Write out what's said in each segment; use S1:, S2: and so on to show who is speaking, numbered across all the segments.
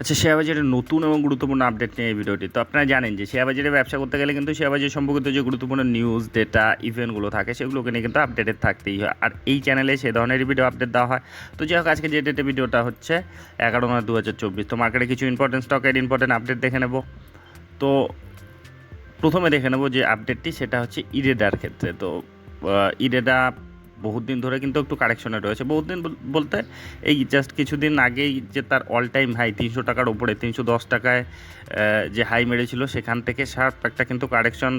S1: আচ্ছা শেয়ার বাজারের নতুন এবং গুরুত্বপূর্ণ আপডেট নিয়ে এই ভিডিওটি। তো আপনারা জানেন যে শেয়ার বাজারে ব্যবসা করতে গেলে কিন্তু শেয়ার বাজার সম্পর্কিত যে গুরুত্বপূর্ণ নিউজ ডেটা ইভেন্টগুলো থাকে, সেগুলোকে নিয়ে কিন্তু আপডেটেড থাকতেই হয়। আর এই চ্যানেলে সে ধরনের ভিডিও আপডেট দেওয়া হয়। তো যাই হোক, আজকে যে ডেটে ভিডিওটা হচ্ছে, এগারো নয় দু হাজার চব্বিশ। তো মার্কেটে কিছু ইম্পর্টেন্ট স্টকের ইম্পর্টেন্ট আপডেট দেখে নেব। তো প্রথমে দেখে নেব যে আপডেটটি সেটা হচ্ছে ইরেডার ক্ষেত্রে। তো ইরেডা বহুত দিন ধরে কিন্তু একটু কারেকশনে রয়েছে। বহুত দিন বলতে এই জাস্ট কিছুদিন আগেই যে তার অল টাইম হাই তিনশো টাকার ওপরে তিনশো দশ টাকায় যে হাই মেরেছিল, সেখান থেকে শার্প একটা কিন্তু কারেকশন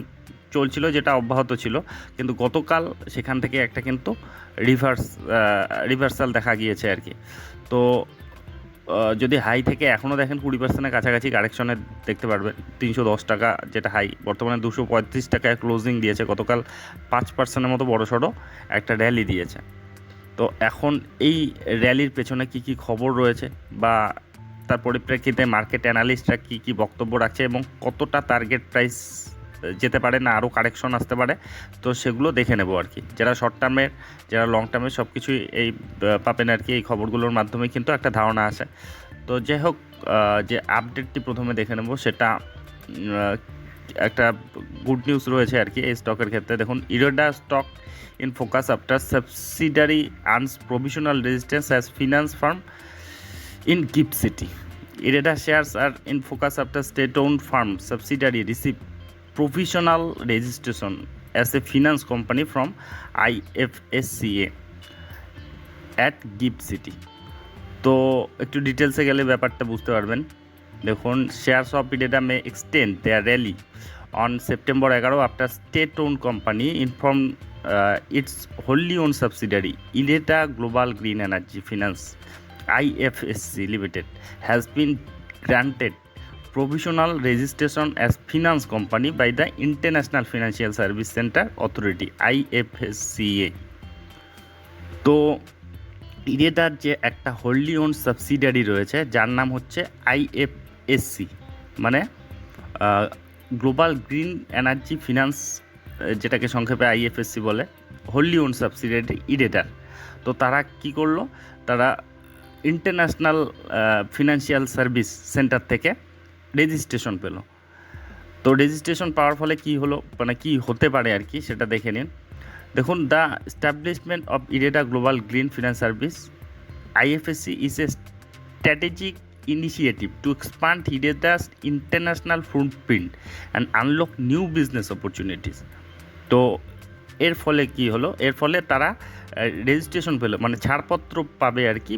S1: চলছিল, যেটা অব্যাহত ছিল। কিন্তু গতকাল সেখান থেকে একটা কিন্তু রিভার্স রিভার্সাল দেখা গিয়েছে আর কি। তো যদি হাই থেকে এখনও দেখেন কুড়ি পার্সেন্টের কাছাকাছি কারেকশনে দেখতে পারবেন। তিনশো দশ টাকা, যেটা হাই বর্তমানে দুশো পঁয়ত্রিশ টাকায় ক্লোজিং দিয়েছে। গতকাল পাঁচ পার্সেন্টের মতো বড় সড়ো একটা র্যালি দিয়েছে। তো এখন এই র্যালির পেছনে কি কি খবর রয়েছে বা তার পরিপ্রেক্ষিতে মার্কেট অ্যানালিস্টরা কি কি বক্তব্য রাখছে এবং কতটা টার্গেট প্রাইস যেতে পারে না, আরও কারেকশন আসতে পারে। তো সেগুলো দেখে নেব আর কি। যারা শর্ট টার্মের যারা লং টার্মের সব কিছুই এই পাবেন আর কি, এই খবরগুলোর মাধ্যমে কিন্তু একটা ধারণা আসে। তো যাই হোক যে আপডেটটি প্রথমে দেখে নেব, সেটা একটা গুড নিউজ রয়েছে আর কি এই স্টকের ক্ষেত্রে। দেখুন IREDA stock in focus after subsidiary earns provisional resistance as finance firm in Gift City IREDA shares are in focus after state-owned firm subsidiary received provisional registration as a finance company from IFSCA at Gift City তো একটু ডিটেলসে গেলে ব্যাপারটা বুঝতে পারবেন। দেখুন shares of IREDA may extend their rally on September এগারো after state owned company inform its wholly owned subsidiary IREDA Global Green Energy Finance IFSC Limited has been granted provisional registration as finance company by the International Financial Service Center Authority IFSCA তো ইরেটার যে একটা হোল্ডলি on subsidiary রয়েছে, যার নাম হচ্ছে IFSC মানে global green energy finance যেটাকে সংক্ষেপে আইএফএসসি বলে হোল্ডলি ওন সাবসিডারি ইরেটার তো তারা কি করল? তারা ইন্টারন্যাশনাল ফিনান্সিয়াল সার্ভিস সেন্টার থেকে রেজিস্ট্রেশন পেল। তো রেজিস্ট্রেশন পাওয়ার ফলে কি হলো মানে কি হতে পারে আর কি, সেটা দেখে নিন। দেখুন, the establishment of IREDA global green finance service, IFSC is a strategic initiative to expand IREDA's international footprint and unlock new business opportunities. তো এর ফলে কি হলো, এর ফলে তারা রেজিস্ট্রেশন পেল মানে ছাড়পত্র পাবে আর কি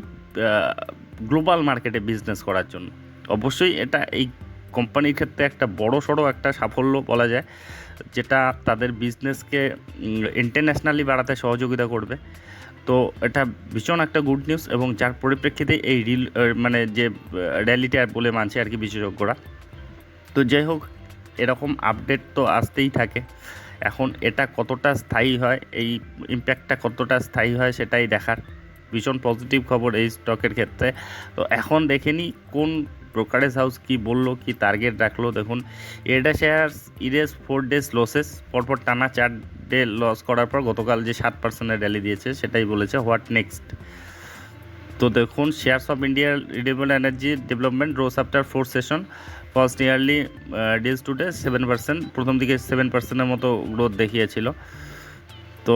S1: গ্লোবাল মার্কেটে বিজনেস করার জন্য। অবশ্যই এটা এই কোম্পানির ক্ষেত্রে একটা বড় সড়ো একটা সাফল্য বলা যায়, যেটা তাদের বিজনেসকে ইন্টারন্যাশনালি বাড়াতে সহযোগিতা করবে। তো এটা ভীষণ একটা গুড নিউজ এবং যার পরিপ্রেক্ষিতে এই রিল মানে যে র্যালিটা বলে মানছে আর কি বিশেষজ্ঞরা। তো যাই হোক, এরকম আপডেট তো আসতেই থাকে। এখন এটা কতটা স্থায়ী হয়, এই ইম্প্যাক্টটা কতটা স্থায়ী হয় সেটাই দেখার। ভীষণ পজিটিভ খবর এই স্টকের ক্ষেত্রে। তো এখন দেখে নিই কোন ব্রোকারেজ হাউস কি বলল, কি টার্গেট রাখল, দেখুন। এটা shares erase four days losses পরপর টানা চার ডে লস করার পর গতকাল যে সাত পার্সেন্টের র্যালি দিয়েছে, সেটাই বলেছে। হোয়াট নেক্সট তো দেখুন shares of India renewable energy development rose after four session first yearly days today seven percent প্রথম দিকে সেভেন পার্সেন্টের মতো গ্রোথ দেখিয়েছিল। তো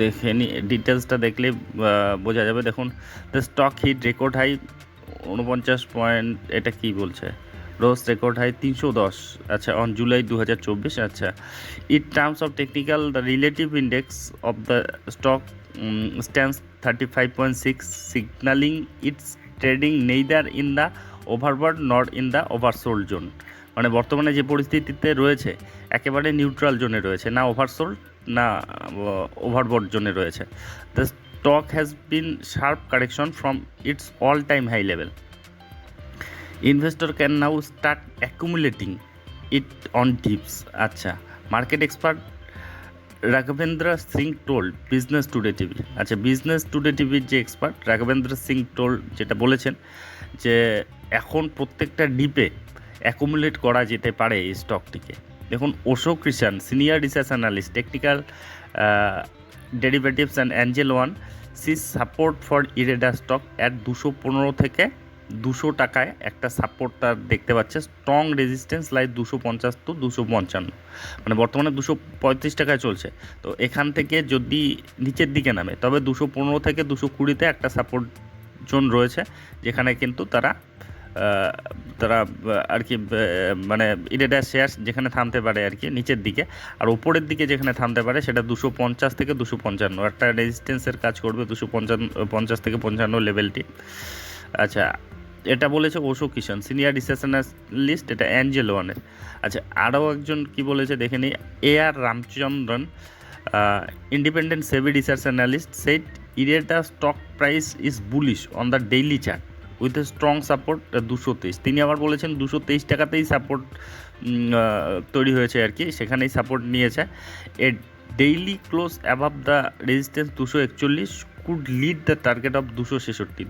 S1: দেখে নি ডিটেলসটা দেখলে বোঝা যাবে। দেখুন the stock hit record high উনপঞ্চাশ পয়েন্ট, এটা কি বলছে? রোজ রেকর্ড হাই তিনশো দশ। আচ্ছা অন জুলাই দু হাজার চব্বিশ আচ্ছা। It terms of technical the relative index of the stock stands thirty five point six signalling its trading neither in the overbought not in the oversold zone মানে বর্তমানে যে পরিস্থিতিতে রয়েছে, একেবারে নিউট্রাল জোনে রয়েছে, না ওভারসোল্ড না ওভারবোর্ড জোনে রয়েছে। The stock has been sharp correction from its all time high level investor can now start accumulating it on dips আচ্ছা market expert Raghavendra Singh told Business Today TV আচ্ছা business today টিভির যে expert Raghavendra Singh told যেটা বলেছেন যে এখন প্রত্যেকটা ডিপে অ্যাকুমুলেট করা যেতে পারে এই স্টকটিকে দেখুন Osho Krishan senior research analyst technical derivatives and Angel One says support for IREDA stock at দুশো পনেরো থেকে দুশো টাকায় একটা সাপোর্ট তার দেখতে পাচ্ছে। স্ট্রং রেজিস্ট্যান্স লাইক দুশো পঞ্চাশ টু দুশো পঞ্চান্ন। মানে বর্তমানে দুশো পঁয়ত্রিশ টাকায় চলছে। তো এখান থেকে যদি নিচের দিকে নামে, তবে দুশো পনেরো থেকে দুশো কুড়িতে একটা সাপোর্ট জোন রয়েছে, যেখানে কিন্তু তারা তারা আর কি মানে ইরেডা শেয়ার যেখানে থামতে পারে আর কি, নিচের দিকে। আর উপরের দিকে যেখানে থামতে পারে সেটা দুশো পঞ্চাশ থেকে দুশো পঞ্চান্ন। একটা রেজিস্ট্যান্সের কাজ করবে দুশো পঞ্চান্ন, পঞ্চাশ থেকে পঞ্চান্ন লেভেলটি আচ্ছা এটা বলেছে Osho Kishan senior research analyst এটা অ্যাঞ্জেল ওয়ানের আচ্ছা আরও একজন কি বলেছে দেখে নিই, A R Ramachandran independent SEBI research analyst set IREDA stock price is bullish on the daily chart with a strong support দুশো তেইশ। তিনি আবার বলেছেন, দুশো তেইশ টাকাতেই সাপোর্ট তৈরি হয়েছে আর কি। সেখানেই সাপোর্ট নিয়েছে। A daily close above the resistance দুশো একচল্লিশ could lead the target of দুশো ছেষট্টি।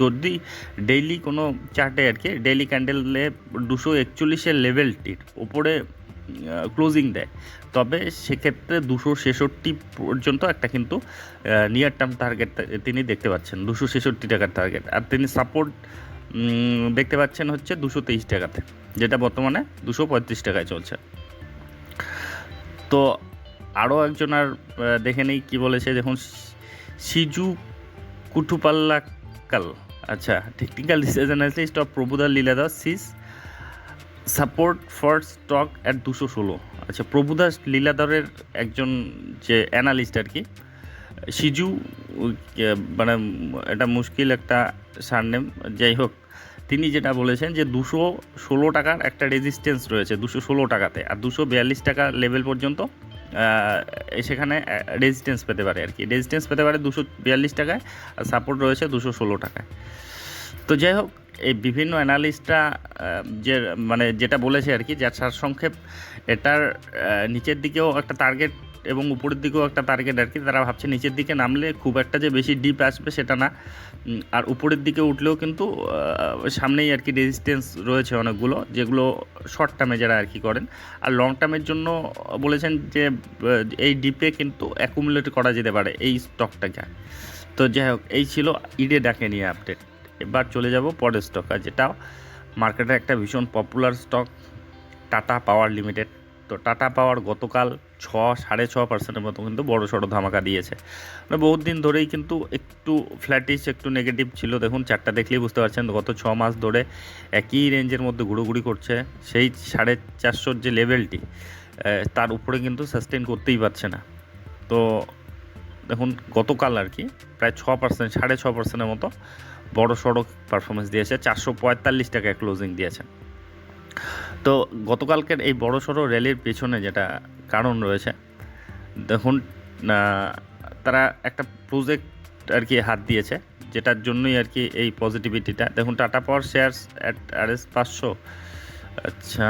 S1: যদি ডেইলি কোনো চার্টে আর কি ডেইলি ক্যান্ডেলে দুশো একচল্লিশের লেভেলটির ওপরে ক্লোজিং দেয় তবে সেক্ষেত্রে দুশো ছেষট্টি পর্যন্ত একটা কিন্তু নিয়ার টার্ম টার্গেট তিনি দেখতে পাচ্ছেন। দুশো ছেষট্টি টাকার টার্গেট আর তিনি সাপোর্ট দেখতে পাচ্ছেন হচ্ছে দুশো তেইশ টাকাতে, যেটা বর্তমানে দুশো পঁয়ত্রিশ টাকায় চলছে। তো আরও একজন আর দেখে নেই কী বলেছে, দেখুন, সিজু কুটুপাল্লাকাল। আচ্ছা technical research analyst of Prabhudas Lilladher says support for stock at দুশো ষোলো। আচ্ছা প্রভুদাস লীলাধরের একজন যে অ্যানালিস্ট আর কি সিজু মানে এটা মুশকিল একটা সারনেম, যাই হোক, তিনি যেটা বলেছেন যে দুশো ষোলো টাকার একটা রেজিস্ট্যান্স রয়েছে, দুশো ষোলো টাকাতে, আর দুশো বিয়াল্লিশ টাকা লেভেল পর্যন্ত সেখানে রেজিস্ট্যান্স পেতে পারে আর কি। রেজিস্ট্যান্স পেতে পারে দুশো বিয়াল্লিশ টাকায়, আর সাপোর্ট রয়েছে দুশো ষোলো টাকায়। তো যাই হোক, এই বিভিন্ন অ্যানালিস্টরা যে মানে যেটা বলেছে আর কি যার সারসংক্ষেপ, এটার নিচের দিকেও একটা টার্গেট এবং উপরের দিকেও একটা টার্গেট আর কি, তারা ভাবছে নিচের দিকে নামলে খুব একটা যে বেশি ডিপ আসবে সেটা না। আর উপরের দিকে উঠলেও কিন্তু সামনেই আর কি রেজিস্ট্যান্স রয়েছে অনেকগুলো, যেগুলো শর্ট টার্মে যারা আর কি করেন। আর লং টার্মের জন্য বলেছেন যে এই ডিপে কিন্তু অ্যাকুমুলেট করা যেতে পারে, এই স্টকটাকে তো যাই হোক, এই ছিল ইডে ডাকে নিয়ে আপডেট এবার চলে যাব পরের স্টক আর যেটা মার্কেটে একটা ভীষণ popular stock Tata Power Limited তো টাটা পাওয়ার গতকাল ছ, সাড়ে ছ পার্সেন্টের মতো কিন্তু বড় সড়ো ধামাকা দিয়েছে। মানে বহুত দিন ধরেই কিন্তু একটু ফ্ল্যাটিশ একটু নেগেটিভ ছিল। দেখুন চারটা দেখলেই বুঝতে পারছেন, গত ছ মাস ধরে একই রেঞ্জের মধ্যে ঘুরোঘুরি করছে। সেই সাড়ে চারশোর যে লেভেলটি তার উপরে কিন্তু সাস্টেন করতেই পারছে না। তো দেখুন, গতকাল আর কি, প্রায় ছ পার্সেন্ট সাড়ে ছ পার্সেন্টের মতো বড় সড়ক পারফরমেন্স দিয়েছে। চারশো পঁয়তাল্লিশ টাকায় ক্লোজিং দিয়েছে। তো গতকালকের এই বড় সড়ো র্যালির পেছনে যেটা কারণ রয়েছে, দেখুন তারা একটা প্রজেক্ট আর কি হাত দিয়েছে, যেটার জন্যই আর কি এই পজিটিভিটিটা দেখুন Tata Power shares at R S পাঁচশো। আচ্ছা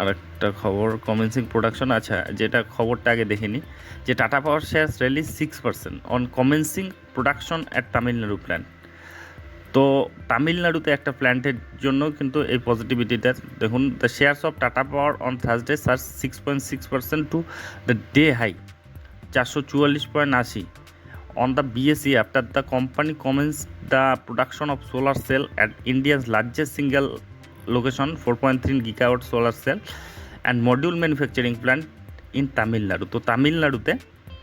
S1: আরেকটা খবর কমেন্সিং প্রোডাকশন আচ্ছা যেটা খবরটা আগে দেখিনি। যে Tata Power shares rally six percent on commencing production at Tamil Nadu plant তো তামিলনাড়ুতে একটা প্ল্যান্টের জন্য কিন্তু এই পজিটিভিটিটা দেখুন the shares of Tata Power on Thursday surge six point six percent to the day high চারশো চুয়াল্লিশ পয়েন্ট আশি। On the BSE after the company commence the production of solar cell at India's largest single location four point three gigawatt solar cell and module manufacturing plant in Tamil Nadu তো তামিলনাড়ুতে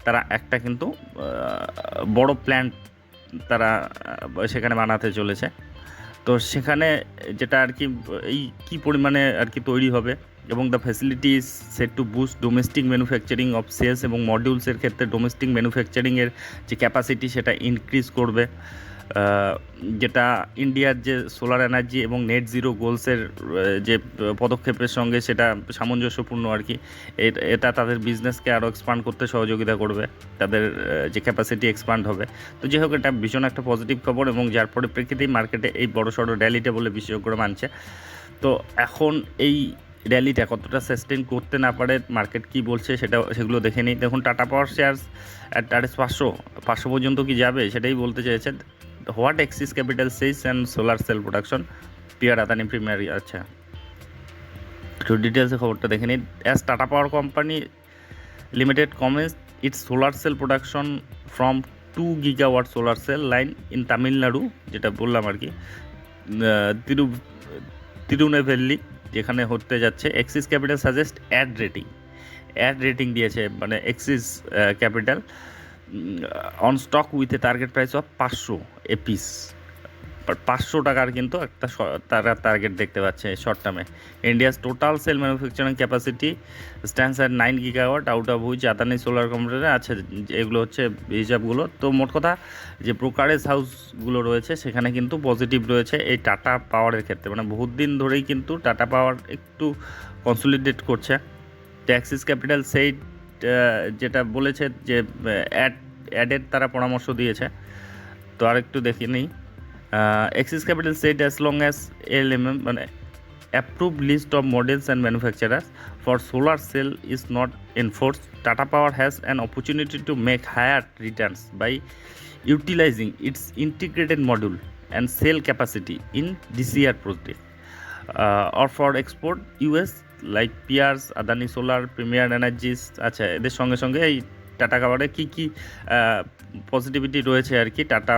S1: তারা একটা কিন্তু বড় plant তারা সেখানে বানাতে চলেছে। তো সেখানে যেটা আর কি, এই কী পরিমাণে আর কি তৈরি হবে এবং the facility is set to boost domestic manufacturing of cells এবং মডিউলসের ক্ষেত্রে ডোমেস্টিক ম্যানুফ্যাকচারিংয়ের যে ক্যাপাসিটি সেটা ইনক্রিজ করবে। যেটা ইন্ডিয়ার যে সোলার এনার্জি এবং নেট জিরো গোলসের যে পদক্ষেপের সঙ্গে সেটা সামঞ্জস্যপূর্ণ আর কি। এটা তাদের বিজনেসকে আরও এক্সপান্ড করতে সহযোগিতা করবে, তাদের যে ক্যাপাসিটি এক্সপান্ড হবে। তো যাই হোক, এটা ভীষণ একটা পজিটিভ খবর এবং যার পরিপ্রেক্ষিতেই মার্কেটে এই বড় সড়ো র্যালিটা বলে বিশেষজ্ঞরা মানছে। তো এখন এই র্যালিটা কতটা সাস্টেন করতে না পারে মার্কেট কি বলছে সেটা, সেগুলো দেখে নিই। দেখুন Tata Power shares at R S পাঁচশো পাঁচশো পর্যন্ত কি যাবে সেটাই বলতে চেয়েছে what Axis Capital cells and solar cell production, peer Adani premier আচ্ছা। একটু ডিটেলসে খবরটা দেখে নিই। As Tata Power company limited commence its solar cell production from two gigawatt solar cell line in Tamil Nadu, যেটা বললাম আর কি। তিরু তিরুনেভেল্লি যেখানে হতে যাচ্ছে। Axis Capital suggest add rating. Add rating দিয়েছে মানে Axis Capital. On stock with a target price of পাঁচশো এপিস পাঁচশো টাকার কিন্তু একটা তারা টার্গেট দেখতে পাচ্ছে শর্ট টার্মে India's total cell manufacturing capacity stands at nine gigawatt out of which Adani solar কোম্পানিতে আছে। এগুলো হচ্ছে হিসাবগুলো তো মোট কথা, যে ব্রোকারেজ হাউসগুলো রয়েছে, সেখানে কিন্তু পজিটিভ রয়েছে এই টাটা পাওয়ারের ক্ষেত্রে। মানে বহুত দিন ধরেই কিন্তু টাটা পাওয়ার একটু কনসলিডেট করছে। ট্যাক্সিস ক্যাপিটাল সেই যেটা বলেছে যে অ্যাড অ্যাডের তারা পরামর্শ দিয়েছে। তো আর একটু দেখি নিই। Axis Capital set as long as L M M মানে approve list of models and manufacturers for solar cell is not enforce Tata Power has an opportunity to make higher returns by its integrated module and cell capacity in DCR project uh, or for export US like peers Adani solar premier energies আচ্ছা এদের সঙ্গে সঙ্গে এই tata পাওয়ারে কী কী positivity রয়েছে আর কি tata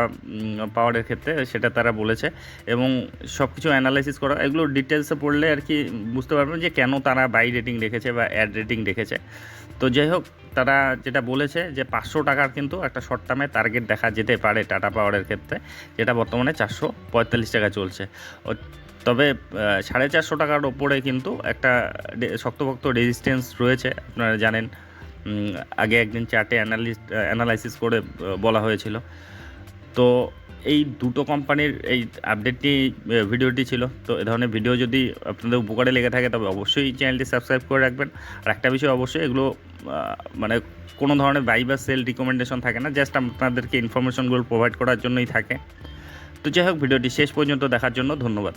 S1: পাওয়ারের ক্ষেত্রে সেটা তারা বলেছে এবং সব কিছু অ্যানালাইসিস করা, এগুলো ডিটেলসে পড়লে আর কি বুঝতে পারবেন যে কেন তারা বাই রেটিং রেখেছে বা অ্যাড রেটিং রেখেছে। তো যাই হোক, তারা যেটা বলেছে যে পাঁচশো টাকার কিন্তু একটা শর্ট টার্মে টার্গেট দেখা যেতে পারে টাটা পাওয়ারের ক্ষেত্রে, যেটা বর্তমানে চারশো পঁয়তাল্লিশ টাকা চলছে। তবে সাড়ে চারশো টাকার ওপরে কিন্তু একটা শক্তপোক্ত রেজিস্ট্যান্স রয়েছে। আপনারা জানেন আগে একদিন চার্টে অ্যানালিস্ট অ্যানালাইসিস করে বলা হয়েছিল। তো এই দুটো কোম্পানির এই আপডেটটি ভিডিওটি ছিল। তো এ ধরনের ভিডিও যদি আপনাদের উপকারে লেগে থাকে, তবে অবশ্যই চ্যানেলটি সাবস্ক্রাইব করে রাখবেন। আর একটা বিষয় অবশ্যই, এগুলো মানে কোনো ধরনের বাই বা সেল রিকমেন্ডেশন থাকে না জাস্ট আপনাদেরকে ইনফরমেশনগুলো প্রোভাইড করার জন্যই থাকে। তো যাই হোক ভিডিওটি শেষ পর্যন্ত দেখার জন্য ধন্যবাদ।